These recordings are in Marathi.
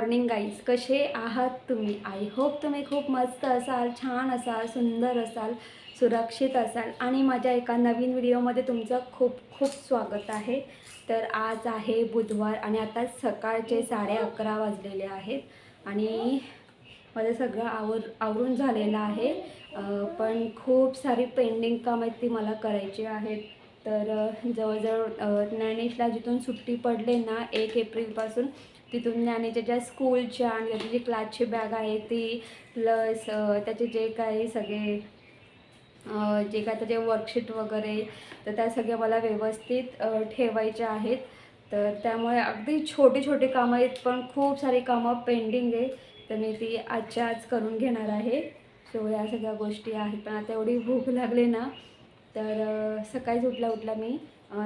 मॉर्निंग गाईज कसे आहात तुम्ही? आय होप तुम्ही खूप मस्त असाल छान असाल सुंदर असाल सुरक्षित असाल. आणि माझ्या एका नवीन व्हिडिओमध्ये तुमचं खूप खूप स्वागत आहे. तर आज आहे बुधवार आणि आता सकाळचे साडे अकरा वाजलेले आहेत. आणि माझं सगळं आवर आवरून झालेलं आहे. पण खूप सारी पेंडिंग कामं आहेत ती मला करायची आहेत. तर जवळजवळ ज्ञानेशला जिथून सुट्टी पडले ना एक एप्रिलपासून तिथून ज्ञानेच्या ज्या स्कूलच्या आणि त्याचे जी क्लासची बॅग आहे ती प्लस त्याचे जे काही सगळे जे काय त्याचे वर्कशीट वगैरे तर त्या सगळ्या मला व्यवस्थित ठेवायच्या आहेत. तर त्यामुळे अगदी छोटी छोटी कामं आहेत पण खूप सारी कामं पेंडिंग आहे. तर मी ती आजच्या आज करून घेणार आहे. सो या सगळ्या गोष्टी आहेत पण आता एवढी भूक लागली ना तर सकाळी सकाळीच उठल्या उठल्या मी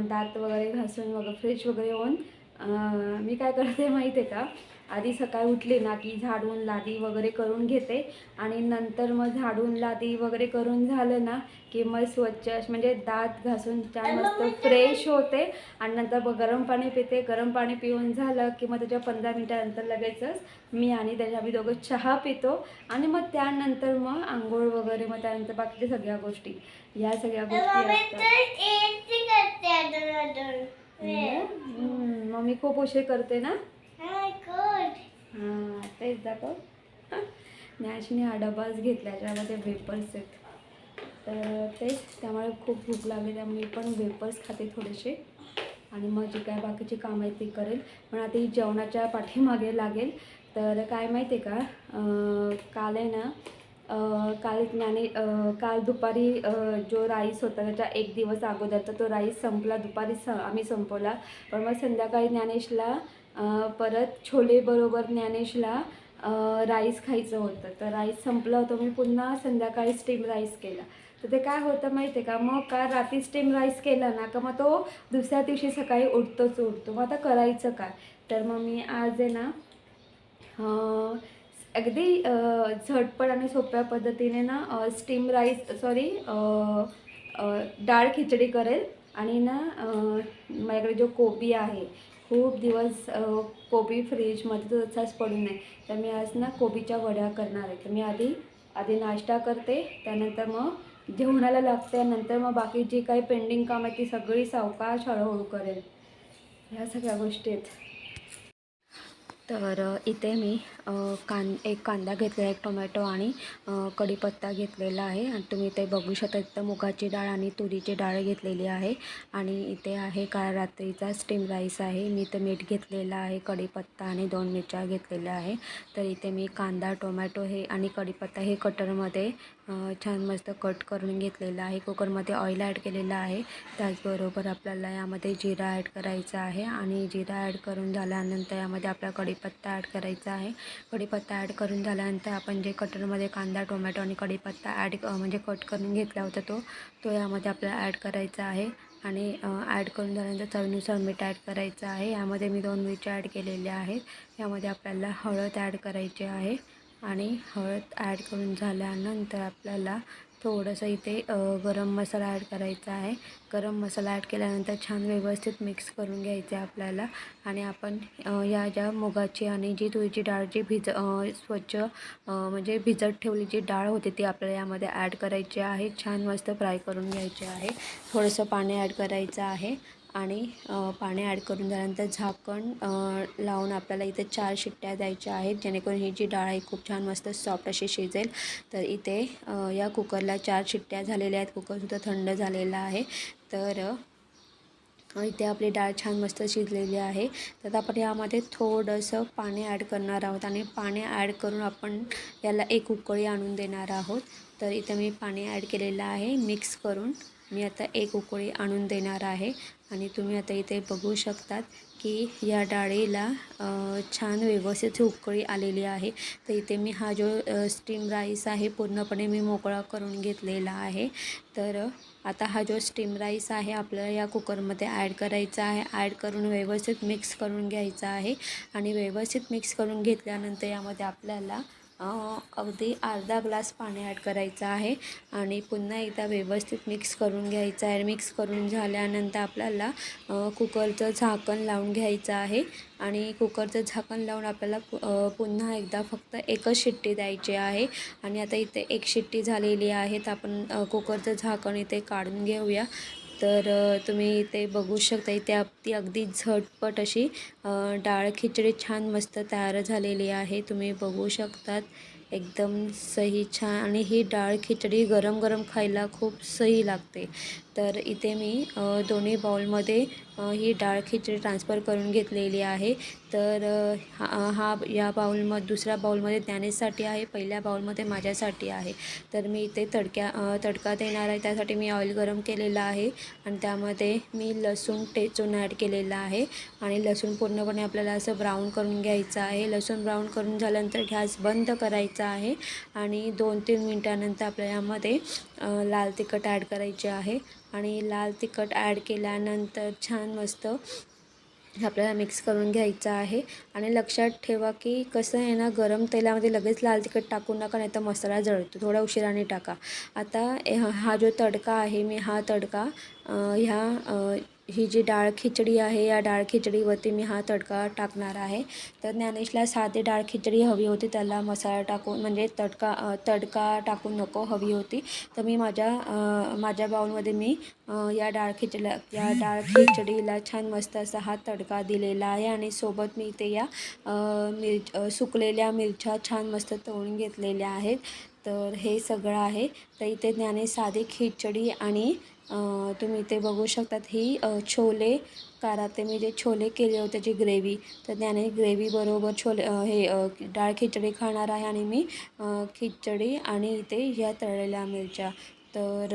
दात वगैरे घासून वगैरे फ्रेश वगैरे होऊन मी काय करते माहिती आहे का? आधी सकाळी उठली ना की झाडून लादी वगैरे करून घेते आणि नंतर मग झाडून लादी वगैरे करून झालं ना की मग स्वच्छ म्हणजे दात घासून छान मस्त फ्रेश होते आणि नंतर मग गरम पाणी पिते. गरम पाणी पिऊन झालं की मग त्याच्या पंधरा मिनटानंतर लगेचच मी आणि त्याच्या आम्ही दोघं चहा पितो आणि मग त्यानंतर मग आंघोळ वगैरे मग त्यानंतर बाकीच्या सगळ्या गोष्टी. या सगळ्या गोष्टी असतात हम्म, मग मी खूप उशीर करते ना? हां तेच दाखव नॅशने हा डबाच घेतला ज्यामध्ये वेपर्स आहेत. तर तेच त्यामुळे खूप भूक लागली त्यामुळे मी पण वेपर्स खाते थोडेसे. आणि मग जी काय बाकीची कामं आहेत ती करेल पण आता ही जेवणाच्या पाठीमागे लागेल. तर काय माहिती आहे का काल आहे ना काल ज्ञाने काल दुपारी जो राईस होता त्याच्या एक दिवस अगोदरचा तो राईस संपला दुपारी स आम्ही संपवला. पण मग संध्याकाळी ज्ञानेशला परत छोलेबरोबर ज्ञानेशला राईस खायचं होतं. तर राईस संपलं होतं मी पुन्हा संध्याकाळी स्टीम राईस केला. तर ते काय होतं माहिती आहे का? मग का रात्री स्टीम राईस केला ना का मग तो दुसऱ्या दिवशी सकाळी उठतोच उठतो मग आता करायचं काय? तर मग मी आज आहे ना अगदी झटपट आणि सोप्या पद्धतीने ना स्टीम राईस सॉरी डाळ खिचडी करेल आणि ना माझ्याकडे जो कोबी आहे खूप दिवस कोबी फ्रीजमध्ये तो तसाच पडून नये तर मी आज ना कोबीच्या वड्या करणार आहे. तर मी आधी आधी नाश्ता करते त्यानंतर मग जेवणाला लागते नंतर मग बाकी जी काही पेंडिंग काम आहे ती सगळी सावकाश हळूहळू करेल. ह्या सगळ्या गोष्टी आहेत. तर इथे मी अ, कान एक कांदा घेतलेला एक टोमॅटो आणि कढीपत्ता घेतलेला आहे. आणि तुम्ही इथे बघू शकता इथं मुगाची डाळ आणि तुरीची डाळ घेतलेली आहे. आणि इथे आहे का रात्रीचा स्टीम राईस आहे. मी इथं मीठ घेतलेलं आहे कढीपत्ता आणि दोन मिरच्या घेतलेल्या आहे. तर इथे मी कांदा टोमॅटो हे आणि कढीपत्ता हे कटरमध्ये छान मस्त कट करून घेतलेलं आहे. कुकरमध्ये ऑइल ॲड केलेलं आहे. त्याचबरोबर आपल्याला यामध्ये जिरा ॲड करायचा आहे. आणि जिरा ॲड करून झाल्यानंतर यामध्ये आपल्या कढी कढीपत्ता ॲड करायचा आहे. कढीपत्ता ॲड करून झाल्यानंतर आपण जे कटरमध्ये कांदा टोमॅटो आणि कढीपत्ता ॲड म्हणजे कट करून घेतला होता तो तो यामध्ये आपल्याला ॲड करायचा आहे. आणि ॲड करून झाल्यानंतर चवीनुसार मीठ ॲड करायचं आहे. यामध्ये मी दोन मिरच्या ॲड केलेल्या आहेत. यामध्ये आपल्याला हळद ॲड करायची आहे. आणि हळद ॲड करून झाल्यानंतर आपल्याला थोडंसं इथे गरम मसाला ॲड करायचा आहे. गरम मसाला ॲड केल्यानंतर छान व्यवस्थित मिक्स करून घ्यायचं आहे आपल्याला. आणि आपण या ज्या मुगाची आणि जी तुरीची डाळ जी भिज स्वच्छ म्हणजे भिजत ठेवली जी डाळ होती ती आपल्याला यामध्ये ॲड करायची आहे. छान मस्त फ्राय करून घ्यायची आहे. थोडंसं पाणी ॲड करायचं आहे. आणि पाणी ॲड करून झाल्यानंतर झाकण लावून आपल्याला इथे चार शिट्ट्या द्यायच्या आहेत. जेणेकरून ही जी डाळ आहे खूप छान मस्त सॉफ्ट अशी शिजेल. तर इथे या कुकरला चार शिट्ट्या झालेल्या आहेत. कुकरसुद्धा थंड झालेला आहे. तर इथे आपली डाळ छान मस्त शिजलेली आहे. तर आपण यामध्ये थोडंसं पाणी ॲड करणार आहोत आणि पाणी ॲड करून आपण याला एक उकळी आणून देणार आहोत. तर इथं मी पाणी ॲड केलेलं आहे. मिक्स करून मी आता एक उकळी आणून देणार आहे. आणि तुम्ही आता इथे बघू शकतात की या डाळीला छान व्यवस्थित उकळी आलेली आहे. तर इथे मी हा जो स्टीम राईस आहे पूर्णपणे मी मोकळा करून घेतलेला आहे. तर आता हा जो स्टीम राईस आहे आपल्याला या कुकरमध्ये ॲड करायचा आहे. ॲड करून व्यवस्थित मिक्स करून घ्यायचा आहे. आणि व्यवस्थित मिक्स करून घेतल्यानंतर यामध्ये आपल्याला अगदी अर्धा ग्लास पाणी ॲड करायचं आहे आणि पुन्हा एकदा व्यवस्थित मिक्स करून घ्यायचं आहे. मिक्स करून झाल्यानंतर आपल्याला कुकरचं झाकण लावून घ्यायचं आहे आणि कुकरचं झाकण लावून आपल्याला पुन्हा एकदा फक्त एकच शिट्टी द्यायची आहे आणि आता इथे एक शिट्टी झालेली आहे. तर आपण कुकरचं झाकण इथे काढून घेऊया. तर तुम्ही इथे बघू शकता. इथे ती अगदी झटपट अशी डाळ खिचडी छान मस्त तयार झालेली आहे. तुम्ही बघू शकतात. एकदम सही छान. आणि ही डाळ खिचडी गरम गरम खायला खूप सही लागते. तर इथे मी दोन्ही बाउलमध्ये ही डाळ खिचडी ट्रान्सफर करून घेतलेली आहे. तर हा हा या बाउलम दुसऱ्या बाउलमध्ये ज्ञानेशसाठी आहे पहिल्या बाउलमध्ये माझ्यासाठी आहे. तर मी इथे तडक्या तडका देणार आहे. त्यासाठी मी ऑइल गरम केलेला आहे आणि त्यामध्ये मी लसूण टेचून ॲड केलेला आहे. आणि लसूण पूर्णपणे आपल्याला असं ब्राऊन करून घ्यायचं आहे. लसूण ब्राऊन करून झाल्यानंतर गॅस बंद करायचा आहे आणि दोन तीन मिनटानंतर आपल्याला यामध्ये लाल तिखट ॲड करायचे आहे आणि लाल तिखट ॲड केल्यानंतर छान मस्त आपल्याला मिक्स करून घ्यायचं आहे आणि लक्षात ठेवा की कसं आहे ना गरम तेलामध्ये लगेच लाल तिखट टाकू नका नाही तर मसाला जळतो. थोडा उशिराने टाका. आता हा जो तडका आहे मी हा तडका ह्या ही जी डाळ खिचडी आहे या डाळ खिचडीवरती मी हा तडका टाकणार आहे. तर ज्ञानेशला साधी डाळ खिचडी हवी होती त्याला मसाला टाकून म्हणजे तडका तडका टाकून नको हवी होती. तर मी माझ्या माझ्या बाऊलमध्ये मी या डाळ खिचडीला या डाळ खिचडीला छान मस्त असा हा तडका दिलेला आहे आणि सोबत मी इथे या मिरच सुकलेल्या मिरच्या छान मस्त तळून घेतलेल्या आहेत. तर हे सगळं आहे. तर इथे ज्ञाने साधी खिचडी आणि तुम्ही इथे बघू शकतात ही छोले काराते मी जे छोले केले होते त्याची ग्रेव्ही तर त्याने ग्रेव्हीबरोबर छोले हे डाळ खिचडी खाणार आहे आणि मी खिचडी आणि इथे ह्या तळलेल्या मिरच्या. तर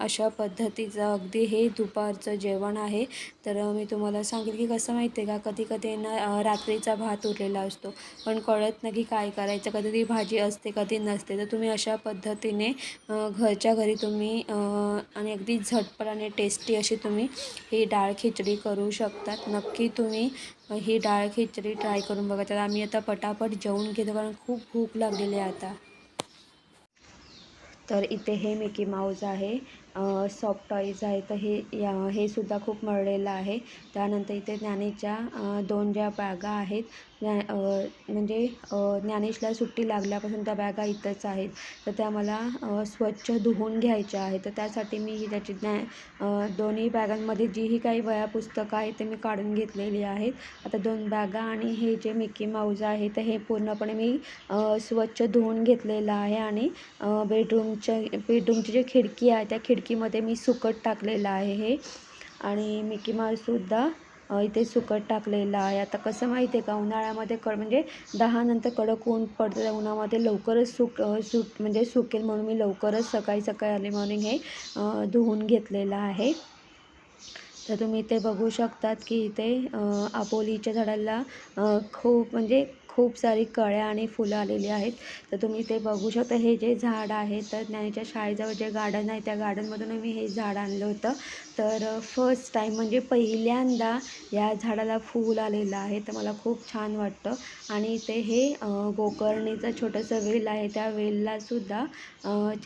अशा पद्धतीचं अगदी हे दुपारचं जेवण आहे. तर मी तुम्हाला सांगेल की कसं माहिती आहे का कधी कधी ना रात्रीचा भात उरलेला असतो. पण कळत नाही की काय करायचं. कधी ती भाजी असते कधी नसते. तर तुम्ही अशा पद्धतीने घरच्या घरी तुम्ही आणि अगदी झटपट आणि टेस्टी अशी तुम्ही ही डाळ खिचडी करू शकतात. नक्की तुम्ही ही डाळ खिचडी ट्राय करून बघा. तर आम्ही आता पटापट जेवून घेतो कारण खूप भूक लागलेली आहे आता. तर इथे हे मिकी माऊस आहे. सॉफ्ट टॉईज आहे. तर हे या हे सुद्धा खूप मळलेलं आहे. त्यानंतर इथे ज्ञानेच्या दोन ज्या बॅगा आहेत ज्ञा म्हणजे ज्ञानेशला सुट्टी लागल्यापासून त्या बॅगा इथंच आहेत. तर त्या मला स्वच्छ धुवून घ्यायच्या आहेत. तर त्यासाठी मी ही त्याची ज्ञा दोन्ही बॅगांमध्ये जीही काही वह्या पुस्तकं आहेत ते मी काढून घेतलेली आहेत. आता दोन बॅगा आणि हे जे मिकी माऊज आहे तर हे पूर्णपणे मी स्वच्छ धुवून घेतलेलं आहे आणि बेडरूमच्या बेडरूमची जी खिडकी आहे त्या खिडकीमध्ये मी सुकट टाकलेलं आहे हे. आणि मिकी माऊससुद्धा इथे सुकट टाकलेलं आहे. आता कसं माहिती आहे का? उन्हाळ्यामध्ये कड म्हणजे दहा नंतर कडक ऊन पडतं त्या उन्हामध्ये लवकरच सुक सुट सुक म्हणजे सुकेल म्हणून मी लवकरच सकाळी सकाळी अर्ली मॉर्निंग हे धुवून घेतलेलं आहे. तर तुम्ही इथे बघू शकतात की इथे आपोलीच्या झाडाला खूप म्हणजे खूप सारी कळ्या आणि फुलं आलेली आहेत. तर तुम्ही ते बघू शकता. हे जे झाड आहे तर ज्ञानीच्या शाळेजवळ जे गार्डन आहे त्या गार्डनमधून मी हे झाड आणलं होतं. तर फर्स्ट टाईम म्हणजे पहिल्यांदा या झाडाला फूल आलेलं आहे. तर मला खूप छान वाटतं. आणि इथे हे गोकर्णीचं छोटंसं वेल आहे. त्या वेललासुद्धा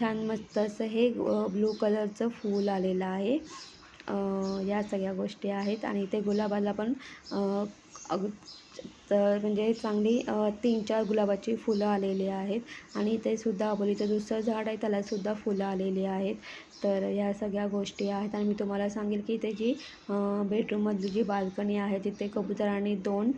छान मस्त असं हे ब्लू कलरचं फूल आलेलं आहे. या सगळ्या गोष्टी आहेत. आणि ते गुलाबाला पण अग तर म्हणजे चांगली तीन चार गुलाबाची फुलं आलेली आहेत. आणि ते सुद्धा अबोलीचं दुसरं झाड आहे त्यालासुद्धा फुलं आलेली आहेत. तर या सगळ्या गोष्टी आहेत. आणि मी तुम्हाला सांगेल की इथे जी बेडरूममधली जी बाल्कनी आहे तिथे कबुतरांनी दोन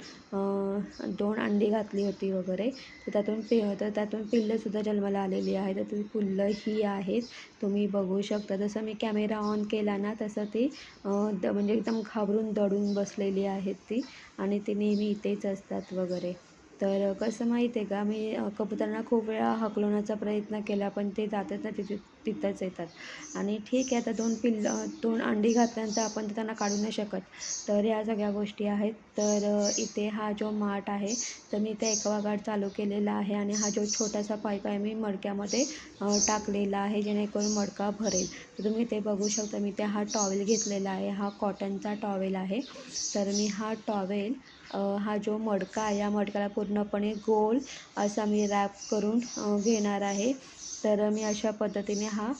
दोन अंडी घातली होती वगैरे. तर त्यातून पि तर त्यातून पिल्लंसुद्धा जन्माला आलेली आहेत. तर ती पिल्लं ही आहेत. तुम्ही बघू शकता. जसं मी कॅमेरा ऑन केला ना तसं ती द म्हणजे एकदम घाबरून दडून बसलेली आहेत ती. आणि ती नेहमी इथेच असतात वगैरे. तर कसं माहिती आहे का? मी कबुतरांना खूप वेळा हकलवण्याचा प्रयत्न केला पण ते जातात ना तिथे तिथंच येतात. आणि ठीक आहे आता दोन पिल्ल दोन अंडी घातल्यानंतर आपण त्यांना काढू नाही शकत. तर या सगळ्या गोष्टी आहेत. तर इथे हा जो माठ आहे तर मी इथे एक्वागार्ड चालू केलेला आहे आणि हा जो छोटासा पाईप आहे मी मडक्यामध्ये टाकलेला आहे जेणेकरून मडका भरेल. तर तुम्ही ते बघू शकता मी ते हा टॉवेल घेतलेला आहे. हा कॉटनचा टॉवेल आहे. तर मी हा टॉवेल हा जो मडका आहे या मडक्याला पूर्णपणे गोल असा मी रॅप करून घेणार आहे. तर मी अशा पद्धतीने हा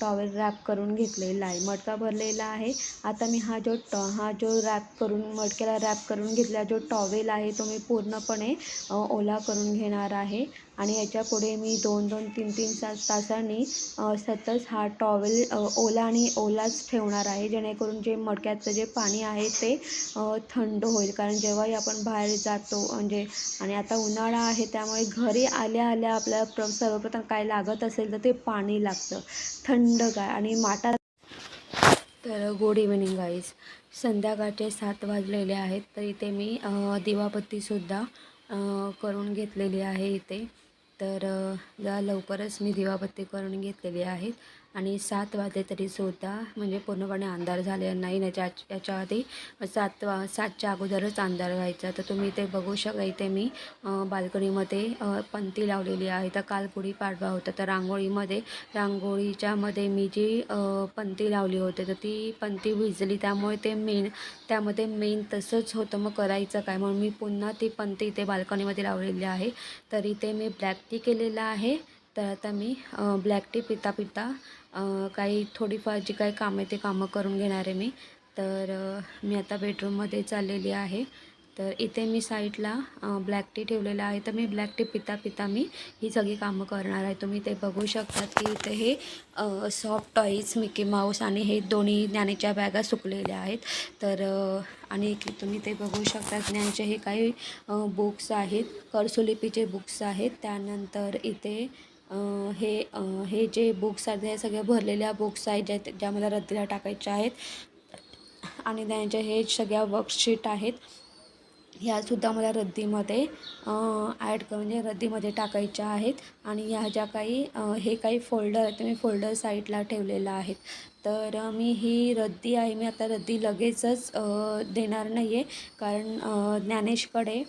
टॉवेल रॅप करून घेतलेला आहे. मडका भरलेला आहे. आता मी हा जो टॉ हा जो रॅप करून मडक्याला रॅप करून घेतला जो टॉवेल आहे तो मी पूर्णपणे ओला करून घेणार आहे. आणि याच्यापुढे मी दोन दोन तीन तीन तास तासांनी सतत हा टॉवेल ओला आणि ओलाच ठेवणार आहे. जेणेकरून जे मडक्याचं जे पाणी आहे ते थंड होईल. कारण जेव्हाही आपण बाहेर जातो म्हणजे आणि आता उन्हाळा आहे त्यामुळे घरी आल्या आल्या आपल्याला प्र सर्वप्रथम काय लागत असेल तर ते पाणी लागतं. थंडगार आणि माटा तर गुड इव्हिनिंग गाईज संध्याकाळचे सात वाजलेले आहेत तर इथे मी दिवाबत्तीसुद्धा करून घेतलेली आहे इथे. तर जरा लवकरच मी दिवाबत्ती करून घेतलेली आहे. आणि सात वाजले तरीसुद्धा म्हणजे पूर्णपणे अंधार झाले नाही याच्या याच्या आधी सात वा सातच्या अगोदरच अंधार व्हायचा. तर तुम्ही ते बघू शकता इथे मी बाल्कनीमध्ये पंती लावलेली आहे. तर काल गुढीपाडवा होता. तर रांगोळीमध्ये रांगोळीच्यामध्ये मी जी पंती लावली होती तर ती पंती भिजली. त्यामुळे ते मेन त्यामध्ये मेन तसंच होतं. मग करायचं काय? म्हणून मी पुन्हा ती पंती इथे बाल्कनीमध्ये लावलेली आहे. तर इथे मी ब्लॅक टी केलेलं आहे. तर आता मी ब्लॅक टी पिता पिता काही थोडीफार जी काही कामं आहे ते कामं करून घेणार आहे मी. तर मी आता बेडरूममध्ये चाललेली आहे. तर इथे मी साईडला ब्लॅक टी ठेवलेला आहे. तर मी ब्लॅक टी पिता पिता मी ही सगळी कामं करणार आहे. तुम्ही ते बघू शकतात की इथे हे सॉफ्ट टॉईज मिकी माऊस आणि हे दोन्ही ज्ञानेच्या बॅगा सुकलेल्या आहेत. तर आणि तुम्ही ते बघू शकता ज्ञानचे हे काही बुक्स आहेत. करसुलिपीचे बुक्स आहेत. त्यानंतर इथे हे हे जे बुक्स आहेत हे सगळ्या भरलेल्या बुक्स आहेत ज्या ज्या मला रद्दीला टाकायच्या आहेत. आणि त्यांच्या हे सगळ्या वर्कशीट आहेत. ह्यासुद्धा मला रद्दीमध्ये ॲड क म्हणजे रद्दीमध्ये टाकायच्या आहेत. आणि ह्या ज्या काही हे काही फोल्डर आहेत मी फोल्डर साईडला ठेवलेलं आहेत तर मी ही रद्दी आहे मी आता रद्दी लगेचच देणार नाही आहे कारण ज्ञानेशकडे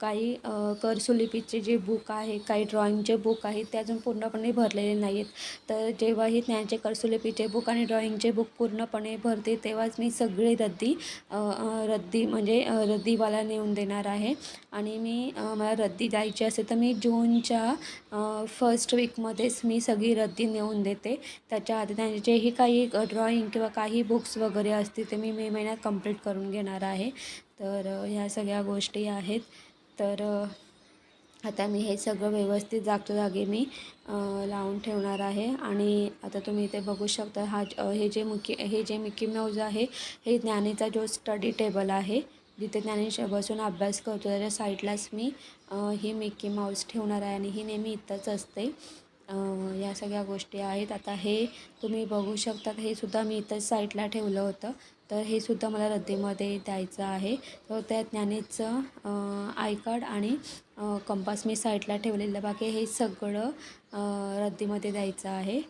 काही करसुलिपीचे जे बुक आहे काही ड्रॉईंगचे बुक आहेत ते अजून पूर्णपणे भरलेले नाही आहेत तर जेव्हाही ज्ञानचे करसुलिपीचे बुक आणि ड्रॉईंगचे बुक पूर्णपणे भरते तेव्हाच मी सगळे रद्दी रद्दी म्हणजे रद्दीवाला नेऊन देणार आहे. आणि मी मला रद्दी द्यायची असेल तर मी जूनच्या फर्स्ट वीकमध्येच मी सगळी रद्दी नेऊन देते. त्याच्या आधी त्यांचे जेही काही ड्रॉईंग किंवा काही बुक्स वगैरे असतील ते मी मे महिन्यात कंप्लीट करून घेणार आहे. तर ह्या सगळ्या गोष्टी आहेत. तर आता मी हे सगळं व्यवस्थित जागच्या जागी मी लावून ठेवणार आहे. आणि आता तुम्ही इथे बघू शकता हा हे जे मिकी हे जे मिकी माऊज आहे हे ज्ञानीचा जो स्टडी टेबल आहे जिथे ज्ञानी बसून अभ्यास करतो त्याच्या साईडलाच मी ही मिकी माऊस ठेवणार आहे. आणि ही नेहमी इथंच असते. या सगळ्या गोष्टी आहेत. आता हे तुम्ही बघू शकता हे सुद्धा मी इथंच साईडला ठेवलं होतं. तर हे सुद्धा मला रद्दीमध्ये द्यायचं आहे. तर त्या ज्ञानेचं आय कार्ड आणि कंपास मी साईडला ठेवलेलं. बाकी हे सगळं रद्दीमध्ये द्यायचं आहे.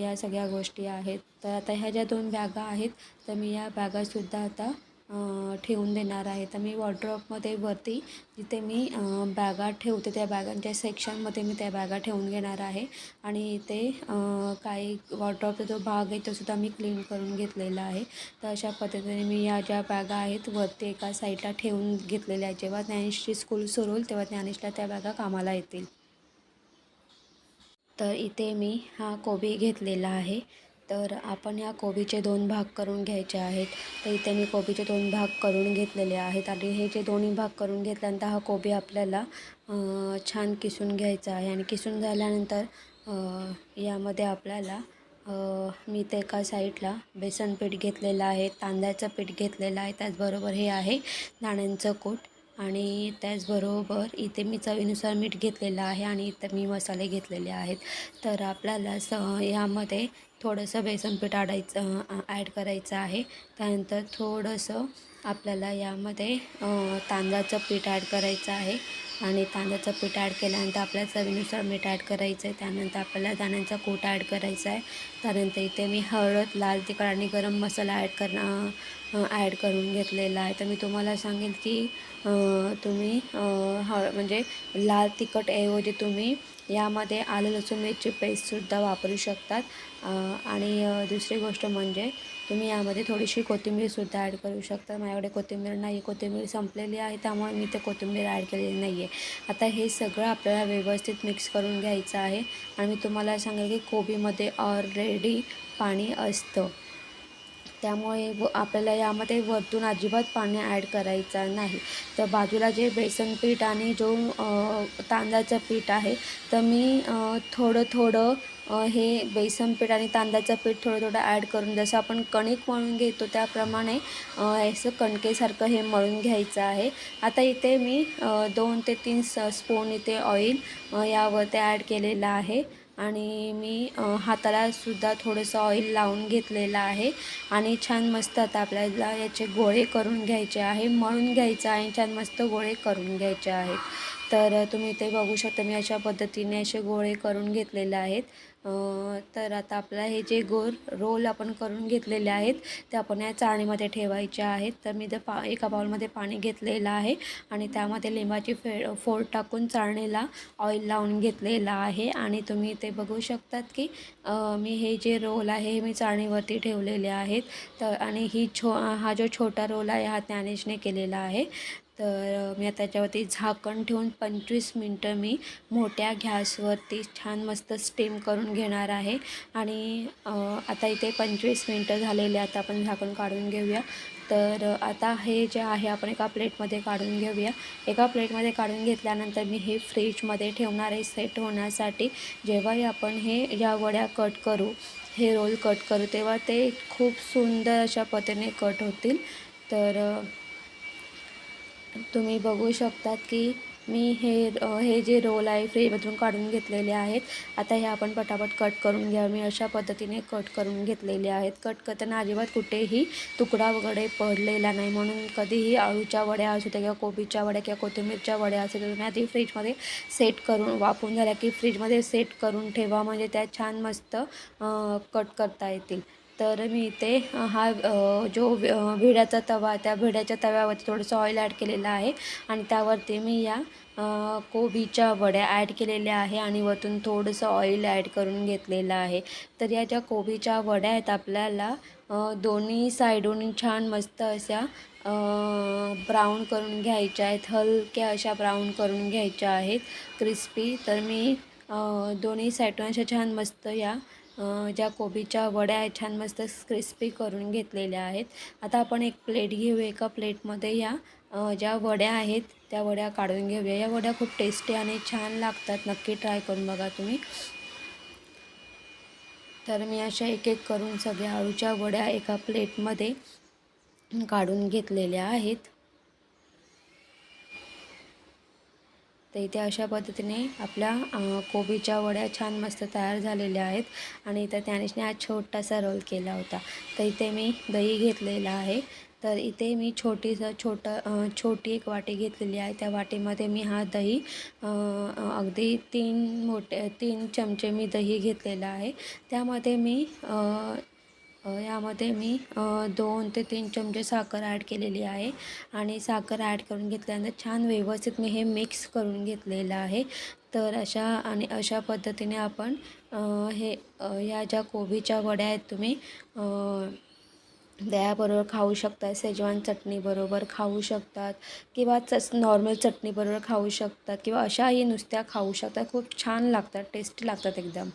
या सगळ्या गोष्टी आहेत. तर आता ह्या ज्या दोन बॅगा आहेत तर मी या बॅगासुद्धा आता ठेवून देणार आहे. तर मी वॉर्ड्रॉपमध्ये वरती जिथे मी बॅगा ठेवते त्या बॅगांच्या सेक्शनमध्ये मी त्या बॅगा ठेवून घेणार आहे. आणि इथे काही वॉर्ड्रॉपचा जो भाग आहे तो सुद्धा मी क्लीन करून घेतलेला आहे. तर अशा पद्धतीने मी या ज्या बॅगा आहेत वरती एका साईडला ठेवून घेतलेल्या आहेत. जेव्हा ज्ञानेशची स्कूल सुरू होईल तेव्हा ज्ञानेशला त्या बॅगा कामाला येतील. तर इथे मी हा कोबी घेतलेला आहे. तर आपण ह्या कोबीचे दोन भाग करून घ्यायचे आहेत. तर इथे मी कोबीचे दोन भाग करून घेतलेले आहेत आणि हे जे दोन्ही भाग करून घेतल्यानंतर हा कोबी आपल्याला छान किसून घ्यायचा आहे आणि किसून झाल्यानंतर यामध्ये आपल्याला मी ते एका साईडला बेसन पीठ घेतलेलं आहे तांदळाचं पीठ घेतलेलं आहे त्याचबरोबर हे आहे दाण्यांचं कूट आणि त्याचबरोबर इथे मी चवीनुसार मीठ घेतलेलं आहे आणि इथे मी मसाले घेतलेले आहेत. तर आपल्याला स यामध्ये थोडंसं बेसन पीठ आडायचं ॲड करायचं आहे. त्यानंतर थोडंसं आपल्याला यामध्ये तांदळाचं पीठ ॲड करायचं आहे. आणि तांदळाचं पीठ ॲड केल्यानंतर आपल्याला चवीनुसार मीठ ॲड करायचं आहे त्यानंतर आपल्याला दाण्यांचा कूट ॲड करायचा आहे. त्यानंतर इथे मी हळद लाल तिखट आणि गरम मसाला ॲड करणं ॲड करून घेतलेला आहे. तर मी तुम्हाला सांगेन की तुम्ही हळ म्हणजे लाल तिखटऐवजी तुम्ही यामध्ये आलं लसूण मिरची पेस्टसुद्धा वापरू शकतात. आणि दुसरी गोष्ट म्हणजे तुम्ही यामध्ये थोडीशी कोथिंबीरसुद्धा ॲड करू शकता. माझ्याकडे कोथिंबीर नाही. कोथिंबीर संपलेली आहे त्यामुळे मी ते कोथिंबीर ॲड केलेली नाही आहे आता हे सगळं आपल्याला व्यवस्थित मिक्स करून घ्यायचं आहे. आणि मी तुम्हाला सांगेल की कोबीमध्ये ऑलरेडी पाणी असतं. त्यामुळे व आपल्याला यामध्ये वरतून अजिबात पाणी ॲड करायचं नाही. तर बाजूला जे बेसन पीठ आणि जो तांदळाचं पीठ आहे तर मी थोडं थोडं हे बेसन पीठ आणि तांदळाचं पीठ थोडं थोडं ॲड करून जसं आपण कणिक मळून घेतो त्याप्रमाणे असं कणकेसारखं हे मळून घ्यायचं आहे. आता इथे मी दोन ते तीन स स्पून इथे ऑइल यावर यावरती ॲड केलेलं आहे. आणि मी हातालासुद्धा थोडंसं ऑइल लावून घेतलेलं आहे. आणि छान मस्त आता आपल्याला याचे गोळे करून घ्यायचे आहे. मळून घ्यायचं आहे छान मस्त गोळे करून घ्यायचे आहेत. तर तुम्ही इथे बघू शकता मी अशा पद्धतीने असे गोळे करून घेतलेले आहेत. तर आता आपल्याला हे जे गोल रोल आपण करून घेतलेले आहेत ते आपण या चाळणीमध्ये ठेवायचे आहेत. तर मी ते पा एका बाउलमध्ये पाणी घेतलेलं आहे आणि त्यामध्ये लिंबाची फे फोड टाकून चाळणीला ऑइल लावून घेतलेलं आहे. आणि तुम्ही ते बघू शकतात की मी हे जे रोल आहे हे मी चाळणीवरती ठेवलेले आहेत. तर आणि ही छो हा जो छोटा रोल आहे हा ज्ञानेशने केलेला आहे. तर मी आता त्याच्यावरती झाकण ठेवून पंचवीस मिनटं मी मोठ्या गॅसवरती छान मस्त स्टीम करून घेणार आहे. आणि आता इथे पंचवीस मिनटं झालेले आता आपण झाकण काढून घेऊया. तर आता हे जे आहे आपण एका प्लेटमध्ये काढून घेऊया. एका प्लेटमध्ये काढून घेतल्यानंतर मी हे फ्रीजमध्ये ठेवणार आहे सेट होण्यासाठी. जेव्हाही आपण हे या वड्या कट करू हे रोल कट करू तेव्हा ते खूप सुंदर अशा पद्धतीने कट होतील. तर तुम्ही बघू शकतात की मी हे हे जे रोल आहे फ्रीजमधून काढून घेतलेले आहेत. आता हे आपण पटापट कट करून घ्या. मी अशा पद्धतीने कट करून घेतलेले आहेत. कट करताना अजिबात कुठेही तुकडा वगैरे पडलेला नाही. म्हणून कधीही आळूच्या वड्या असू त्या किंवा कोबीच्या वड्या किंवा कोथिंबीरच्या वड्या असू त्या तुम्ही आधी फ्रीजमध्ये सेट करून वापरून झाल्या की फ्रीजमध्ये सेट करून ठेवा. म्हणजे त्या छान मस्त कट करता येतील. तर मी इथे हा जो भिड्याचा तवा आहे, त्या भिड्याच्या तव्यावरती थोडंसं ऑइल ॲड केलेलं आहे. आणि त्यावरती मी या कोबीच्या वड्या ॲड केलेल्या आहे आणि वरतून थोडंसं ऑइल ॲड करून घेतलेलं आहे. तर या ज्या कोबीच्या वड्या आहेत आपल्याला दोन्ही साईडून छान मस्त अशा ब्राऊन करून घ्यायच्या आहेत. हलक्या अशा ब्राऊन करून घ्यायच्या आहेत क्रिस्पी तर मी दोन्ही साईडून अशा छान मस्त या ज्या कोबीच्या वड्या आहेत छान मस्त क्रिस्पी करून घेतलेल्या आहेत. आता आपण एक प्लेट घेऊ एका प्लेटमध्ये या. ज्या वड्या आहेत त्या वड्या काढून घेऊया. या वड्या खूप टेस्टी आणि छान लागतात. नक्की ट्राय करून बघा तुम्ही. तर मी अशा एक एक करून सगळ्या आळूच्या वड्या एका प्लेटमध्ये काढून घेतलेल्या आहेत. तर इथे अशा पद्धतीने आपल्या कोबीच्या वड्या छान मस्त तयार झालेल्या आहेत. आणि इथं त्यानेशने हा छोटासा रोल केला होता. तर इथे मी दही घेतलेला आहे. तर इथे मी छोटीसं छोटं छोटी एक वाटी घेतलेली आहे. त्या वाटीमध्ये मी हा दही अगदी तीन मोठे तीन चमचे मी दही घेतलेला आहे. त्यामध्ये मी यामध्ये मी दोन ते तीन चमचे साखर ॲड केलेली आहे. आणि साखर ॲड करून घेतल्यानंतर छान व्यवस्थित मी हे मिक्स करून घेतलेलं आहे. तर अशा आणि अशा पद्धतीने आपण हे या ज्या कोबीच्या वड्या आहेत तुम्ही दह्याबरोबर खाऊ शकता शेजवान चटणीबरोबर खाऊ शकतात किंवा चस नॉर्मल चटणीबरोबर खाऊ शकतात किंवा अशाही नुसत्या खाऊ शकतात खूप छान लागतात टेस्टी लागतात एकदम.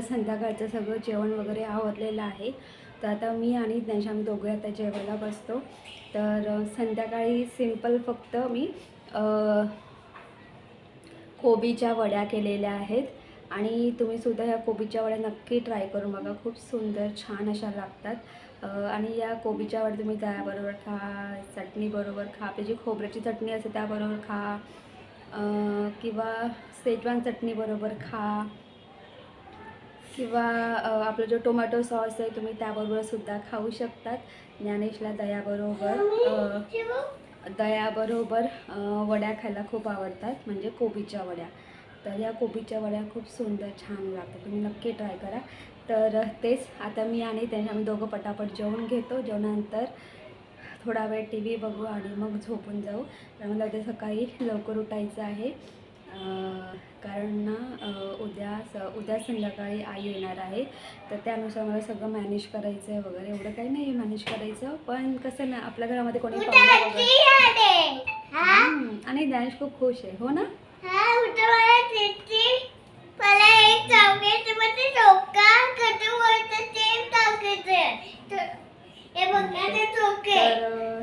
तर संध्याकाळचं सगळं जेवण वगैरे आवरलेलं आहे. तर आता मी आणि ज्ञानेश आम्ही दोघे आता जेवायला बसतो. तर संध्याकाळी सिंपल फक्त मी कोबीच्या वड्या केलेल्या आहेत. आणि तुम्ही सुद्धा ह्या कोबीच्या वड्या नक्की ट्राय करून बघा. खूप सुंदर छान अशा लागतात. आणि या कोबीच्या वड्या तुम्ही दह्याबरोबर खा चटणीबरोबर खा. आपली जी खोबऱ्याची चटणी असते त्याबरोबर खा. किंवा सेजवान चटणीबरोबर खा. किंवा आपलं जो टोमॅटो सॉस आहे तुम्ही त्याबरोबर सुद्धा खाऊ शकतात. ज्ञानेशला दह्याबरोबर दह्याबरोबर वड्या खायला खूप आवडतात म्हणजे कोबीच्या वड्या. तर या कोबीच्या वड्या खूप सुंदर छान लागतात. तुम्ही नक्की ट्राय करा. तर तेच आता मी आणि त्यांच्या आम्ही दोघं पटापट जेवण घेतो. जेवणानंतर थोडा वेळ टी व्ही बघू आणि मग झोपून जाऊ. तर मला उद्या सकाळी लवकर उठायचं आहे. कारण ना उद्या स उद्या संध्याकाळी आई येणार आहे. तर त्यानुसार मला सगळं मॅनेज करायचं आहे वगैरे. एवढं काही नाही मॅनेज करायचं. पण कसं ना आपल्या घरामध्ये कोणी पाहुणे आणि ज्ञानेश खूप खुश आहे. हो ना? तर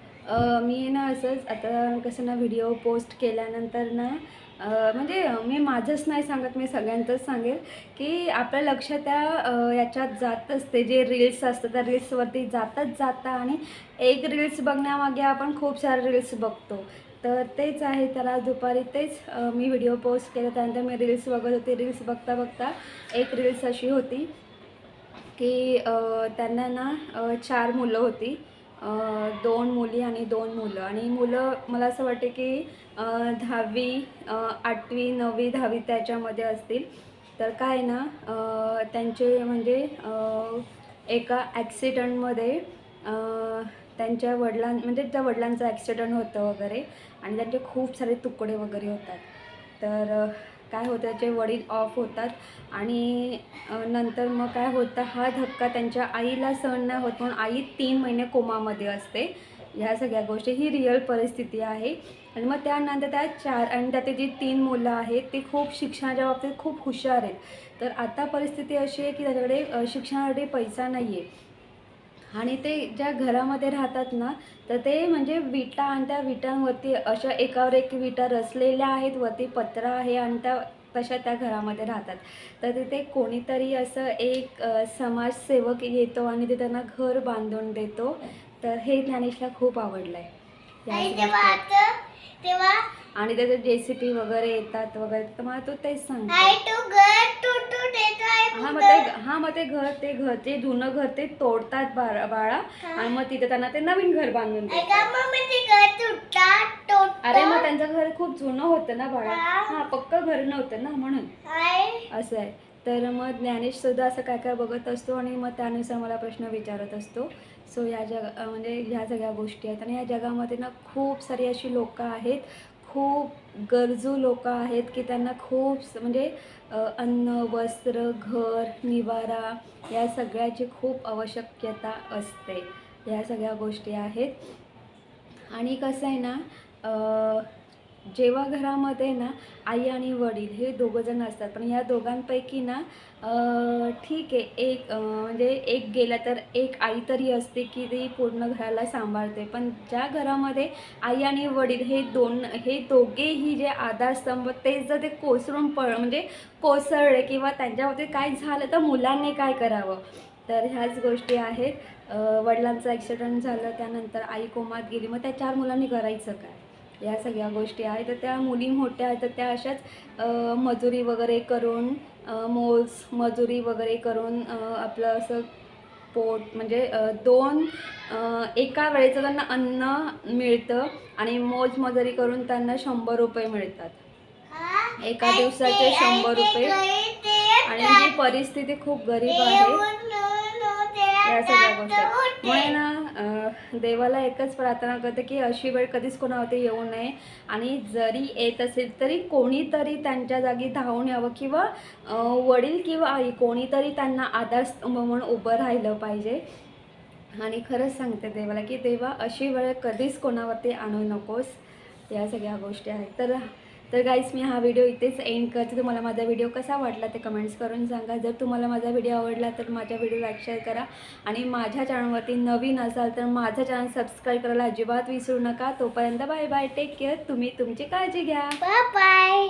मी ना असंच आता कसं ना व्हिडिओ पोस्ट केल्यानंतर ना म्हणजे मी माझंच नाही सांगत मी सगळ्यांचंच सांगेल की आपलं लक्ष त्या याच्यात जात असते जे रील्स असतात त्या रील्सवरती जातच जातं आणि एक रील्स बघण्यामागे आपण खूप सारे रील्स बघतो. तर तेच आहे त्याला दुपारी तेच मी व्हिडिओ पोस्ट केला. त्यानंतर मी रील्स बघत होते. रील्स बघता बघता एक रील्स अशी होती की त्यांना ना चार मुलं होती. दोन मुली आणि दोन मुलं. आणि मुलं मला असं वाटते की दहावी आठवी नववी दहावी त्याच्यामध्ये असतील. तर काय ना त्यांचे म्हणजे एका ॲक्सिडंटमध्ये त्यांच्या वडिलां म्हणजे त्या वडिलांचं ॲक्सिडंट होतं वगैरे. आणि त्यांचे खूप सारे तुकडे वगैरे होतात. तर काय होतं त्याचे वडील ऑफ होतात आणि नंतर मग काय होतं हा धक्का त्यांच्या आईला सहन नाही होत म्हणून आई तीन महिने कोमामध्ये असते. ह्या सगळ्या गोष्टी ही रिअल परिस्थिती आहे. आणि मग त्यानंतर त्या चार आणि त्यात जी तीन मुलं आहेत ती खूप शिक्षणाच्या बाबतीत खूप हुशार आहेत. तर आता परिस्थिती अशी आहे की त्याच्याकडे शिक्षणासाठी पैसा नाही आहे आणि ते ज्या घरामध्ये राहतात ना तर ते म्हणजे विटा आणि त्या विटांवरती अशा एकावर एक विटा रचलेल्या आहेत वरती पत्रा आहे आणि त्या तशा त्या घरामध्ये राहतात. तर तिथे कोणीतरी असं एक समाजसेवक येतो आणि ते त्यांना घर बांधून देतो. तर हे ज्ञानेशला खूप आवडलं आहे आणि त्याचे जे सी पी वगैरे येतात वगैरे तर मला तो तेच सांगतो. हा मग हा मग ते घर ते घर ते जुनं घर ते तोडतात बाळा. बाळा आणि मग तिथे त्यांना ते नवीन घर बांधून देतात. ऐका मग ते घर तुटतात तोडतात. अरे मग त्यांचं घर खूप जुनं होतं ना बाळा. हा. पक्क घर नव्हतं ना म्हणून. असं आहे. तर मग ज्ञानेश सुद्धा असं काय काय बघत असतो आणि मग त्यानुसार मला प्रश्न विचारत असतो. सो या जग अं, म्हणजे ह्या सगळ्या गोष्टी आहेत. आणि या जगामध्ये ना खूप सारी अशी लोकं आहेत. खूप गरजू लोक आहेत की त्यांना खूप स- म्हणजे अन्न वस्त्र घर निवारा या सगळ्याची खूप आवश्यकता असते. या सगळ्या गोष्टी आहेत. आणि कसं आहे ना जेव्हा घरामध्ये ना आई आणि वडील हे दोघंजण असतात पण या दोघांपैकी ना ठीक आहे एक म्हणजे एक गेला तर एक आई तरी असते की ती पूर्ण घराला सांभाळते. पण ज्या घरामध्ये आई आणि वडील हे दोन हे दोघेही जे आधारस्तंभ तेच जर ते कोसळून पळ म्हणजे कोसळले किंवा त्यांच्यावरती काय झालं तर मुलांनी काय करावं? तर ह्याच गोष्टी आहेत. वडिलांचं ॲक्सिडेंट झालं त्यानंतर आई कोमात गेली मग त्या चार मुलांनी करायचं काय? या सगळ्या गोष्टी आहेत. तर त्या मुली मोठ्या आहेत तर त्या अशाच मजुरी वगैरे करून मोज मजुरी वगैरे करून आपलं असं पोट म्हणजे दोन एका वेळेचं त्यांना अन्न मिळतं आणि मोज मजुरी करून त्यांना शंभर रुपये मिळतात. एका दिवसाचे शंभर रुपये. आणि ही परिस्थिती खूप गरीब आहे. या सगळ्या गोष्टी. मुळे ना देवाला एकच प्रार्थना करते की अशी वेळ कधीच कोणावरती येऊ नये. आणि जरी येत असेल तरी कोणीतरी त्यांच्या जागी धावून यावं किंवा वडील किंवा आई कोणीतरी त्यांना आधारस्तंभ म्हणून उभं राहिलं पाहिजे. आणि खरंच सांगते देवाला की देवा अशी वेळ कधीच कोणावरती आणू नकोस. या सगळ्या गोष्टी आहेत. तर तर गाईस मी हा व्हिडिओ इथेच एंड करते. तुम्हाला माझा व्हिडिओ कसा वाटला ते कमेंट्स करून सांगा. जर तुम्हाला माझा व्हिडिओ आवडला तर माझ्या व्हिडिओ लाईक शेअर करा. आणि माझ्या चॅनलवरती नवीन असाल तर माझं चॅनल सबस्क्राईब करायला अजिबात विसरू नका. तोपर्यंत बाय बाय टेक केअर तुम्ही तुमची काळजी घ्या. बाय